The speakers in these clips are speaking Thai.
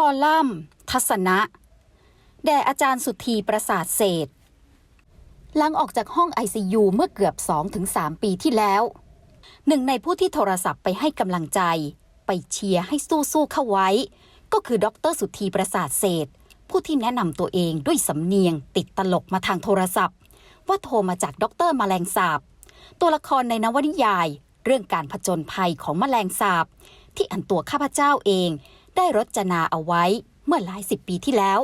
คอลัมน์ ทัศนะ แด่อาจารย์สุธีประสาทเศษหลังออกจากห้อง ICU เมื่อเกือบ 2-3 ปีที่แล้ว หนึ่งในผู้ที่โทรศัพท์ไปให้กำลังใจ ไปเชียร์ให้สู้ๆเข้าไว้ ก็คือดรสุธีประสาทเศษ ผู้ที่แนะนำตัวเองด้วยสำเนียง ติดตลกมาทางโทรศัพท์ ว่าโทรมาจากดรแมลงสาบ ตัวละครในนวนิยาย เรื่องการผจญภัยของแมลงสาบ ที่อันตัวข้าพเจ้าเอง ได้รจนาเอาไว้เมื่อหลายสิบปีที่แล้ว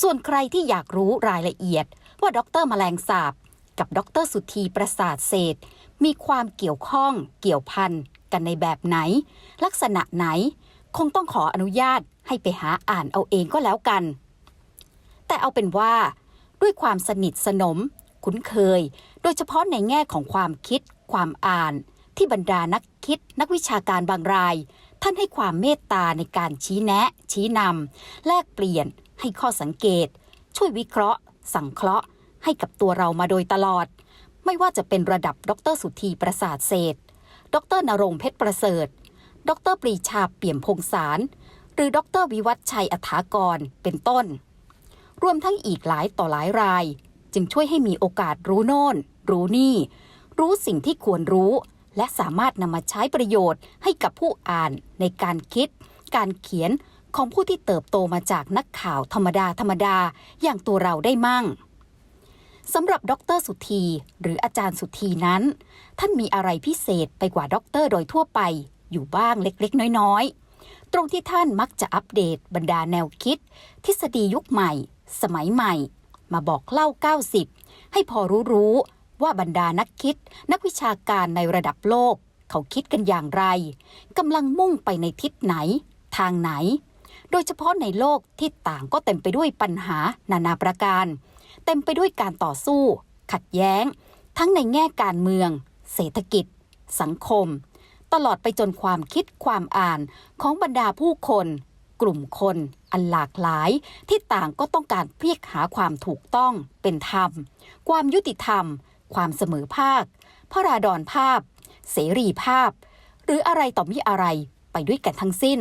ส่วนใครที่อยากรู้รายละเอียดว่าดรแมลงสาบ กับดรสุธีประสาทเศษ มีความเกี่ยวข้องเกี่ยวพันกันในแบบไหน ลักษณะไหน คงต้องขออนุญาตให้ไปหาอ่านเอาเองก็แล้วกัน แต่เอาเป็นว่า ด้วยความสนิทสนม คุ้นเคย โดยเฉพาะในแง่ของความคิด ความอ่าน ที่บรรดานักคิด นักวิชาการบางราย ท่านให้ความเมตตาในการชี้แนะ ชี้นำแลกเปลี่ยน ให้ข้อสังเกต ช่วยวิเคราะห์ สังเคราะห์ ให้กับตัวเรามาโดยตลอด ไม่ว่าจะเป็นระดับดรสุธีประสาทเศษดรนรงเพชรประเสริฐ ดรปรีชาเปี่ยมพงสาร หรือดรวิวัฒชัยอัฐากร เป็นต้น รวมทั้งอีกหลายต่อหลายราย จึงช่วยให้มีโอกาสรู้โน่น รู้นี่ รู้สิ่งที่ควรรู้ และสามารถนำมาใช้ประโยชน์ให้กับผู้อ่านในการคิด การเขียนของผู้ที่เติบโตมาจากนักข่าวธรรมดาธรรมดาอย่างตัวเราได้มั่งสำหรับดรสุธีหรืออาจารย์สุธีนั้น ท่านมีอะไรพิเศษไปกว่าด็อกเตอร์โดยทั่วไปอยู่บ้างเล็กๆ น้อยๆ ตรงที่ท่านมักจะอัปเดตบรรดาแนวคิด ทฤษฎียุคใหม่ สมัยใหม่ มาบอกเล่า 90 ให้พอรู้ๆ ว่าบรรดานักคิด นักวิชาการในระดับโลก เขาคิดกันอย่างไรกำลังมุ่งไปในทิศไหน ทางไหน โดยเฉพาะในโลกที่ต่างก็เต็มไปด้วยปัญหานานาประการ เต็มไปด้วยการต่อสู้ ขัดแย้ง ทั้งในแง่การเมือง เศรษฐกิจ สังคม ตลอดไปจนความคิดความอ่านของบรรดาผู้คน กลุ่มคนอันหลากหลายที่ต่างก็ต้องการเรียกหาความถูกต้องเป็นธรรม ความยุติธรรม ความเสมอภาค พระราดอนภาพ เสรีภาพ หรืออะไรต่อมีอะไรไปด้วยกันทั้งสิ้น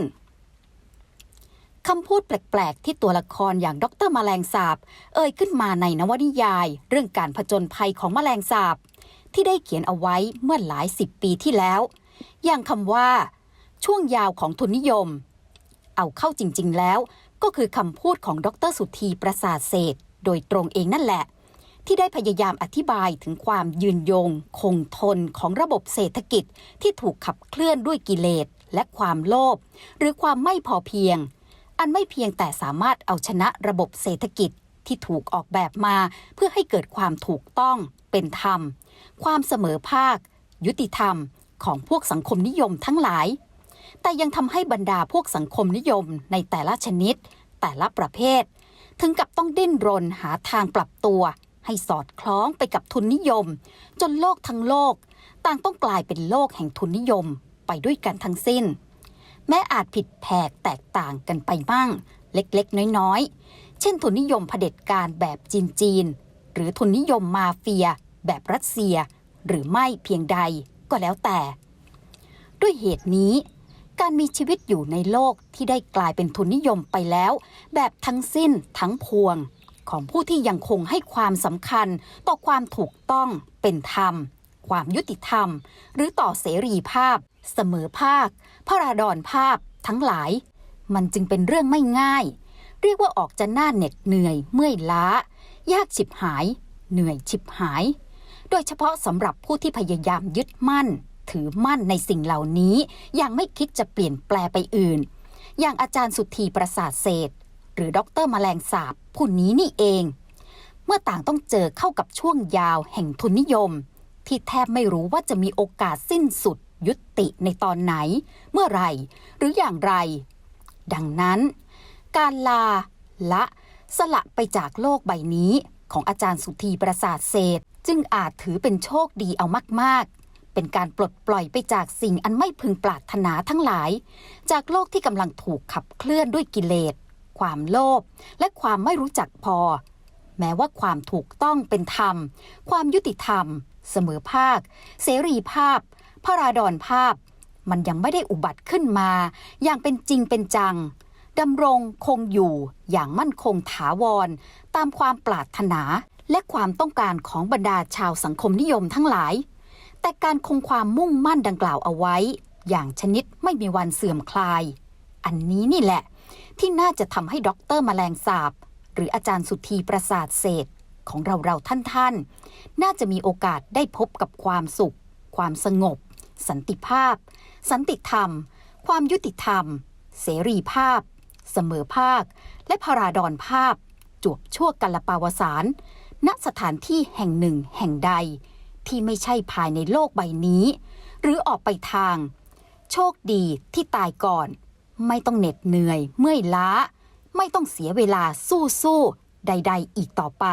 คำพูดแปลก ๆ ที่ตัวละครอย่างดรแมลงสาบ เอ่ยขึ้นมาในนวนิยาย เรื่องการผจญภัยของแมลงสาบ ที่ได้เขียนเอาไว้เมื่อหลายสิบปีที่แล้ว อย่างคำว่า ช่วงยาวของทุนนิยม เอาเข้าจริง ๆ แล้ว ก็คือคำพูดของดรสุธีประสาทเศษ โดยตรงเองนั่นแหละ ที่ได้พยายามอธิบายถึงความยืนยง คงทนของระบบเศรษฐกิจที่ถูกขับเคลื่อนด้วยกิเลสและความโลภหรือความไม่พอเพียง อันไม่เพียงแต่สามารถเอาชนะระบบเศรษฐกิจที่ถูกออกแบบมา เพื่อให้เกิดความถูกต้องเป็นธรรม ความเสมอภาค ยุติธรรมของพวกสังคมนิยมทั้งหลาย แต่ยังทำให้บรรดาพวกสังคมนิยมในแต่ละชนิด แต่ละประเภท ถึงกับต้องดิ้นรนหาทางปรับตัว ให้สอดคล้องไปกับทุนนิยม จนโลกทั้งโลก ต่างต้องกลายเป็นโลกแห่งทุนนิยมไปด้วยกันทั้งสิ้น แม้อาจผิดแผกแตกต่างกันไปบ้าง เล็กๆ น้อยๆ เช่นทุนนิยมเผด็จการแบบจีนๆ หรือทุนนิยมมาเฟีย แบบรัสเซีย หรือไม่เพียงใดก็แล้วแต่ ด้วยเหตุนี้ การมีชีวิตอยู่ในโลกที่ได้กลายเป็นทุนนิยมไปแล้ว แบบทั้งสิ้นทั้งพวง ของผู้ที่ยังคงให้ความสำคัญต่อความถูกต้องเป็นธรรม ความยุติธรรม หรือต่อเสรีภาพ เสมอภาค พระราดอนภาพ ทั้งหลาย มันจึงเป็นเรื่องไม่ง่าย เรียกว่าออกจะหน้าเหน็ดเหนื่อยเมื่อยล้า ยากฉิบหาย เหนื่อยฉิบหาย โดยเฉพาะสำหรับผู้ที่พยายามยึดมั่น ถือมั่นในสิ่งเหล่านี้ อย่างไม่คิดจะเปลี่ยนแปลไปอื่น อย่างอาจารย์สุธีประสาทเศรษฐ หรือดรแมลงสาบผู้นี้นี่เอง เมื่อต่างต้องเจอเข้ากับช่วงยาวแห่งทุนนิยม ที่แทบไม่รู้ว่าจะมีโอกาสสิ้นสุดยุติในตอนไหน เมื่อไรหรืออย่างไร ดังนั้น การลาละสละไปจากโลกใบนี้ของอาจารย์สุธีประสาทเศษจึงอาจถือเป็นโชคดีเอามาก ๆ เป็นการปลดปล่อยไปจากสิ่งอันไม่พึงปรารถนาทั้งหลาย จากโลกที่กำลังถูกขับเคลื่อนด้วยกิเลส ความโลภและความไม่รู้จักพอ แม้ว่าความถูกต้องเป็นธรรม ความยุติธรรม เสมอภาค เสรีภาพ พระราดอนภาพ มันยังไม่ได้อุบัติขึ้นมา อย่างเป็นจริงเป็นจังดำรงคงอยู่อย่างมั่นคงถาวร ตามความปรารถนาและความต้องการของบรรดาชาวสังคมนิยมทั้งหลาย แต่การคงความมุ่งมั่นดังกล่าวเอาไว้ อย่างชนิดไม่มีวันเสื่อมคลาย อันนี้นี่แหละ ที่น่าจะทำให้ด็อกเตอร์แมลงสาบ หรืออาจารย์สุธีประสาทเศษของเราเราท่านท่านน่าจะมีโอกาสได้พบกับความสุข ความสงบ สันติภาพ สันติธรรม ความยุติธรรม เสรีภาพ เสมอภาค และพาราดอนภาพ จวบชั่วกัลปาวสาร ณสถานที่แห่งหนึ่งแห่งใด ที่ไม่ใช่ภายในโลกใบนี้ หรือออกไปทาง โชคดีที่ตายก่อน ไม่ต้องเหน็ดเหนื่อย เมื่อยล้า ไม่ต้องเสียเวลาสู้สู้ๆใด ๆ อีกต่อไป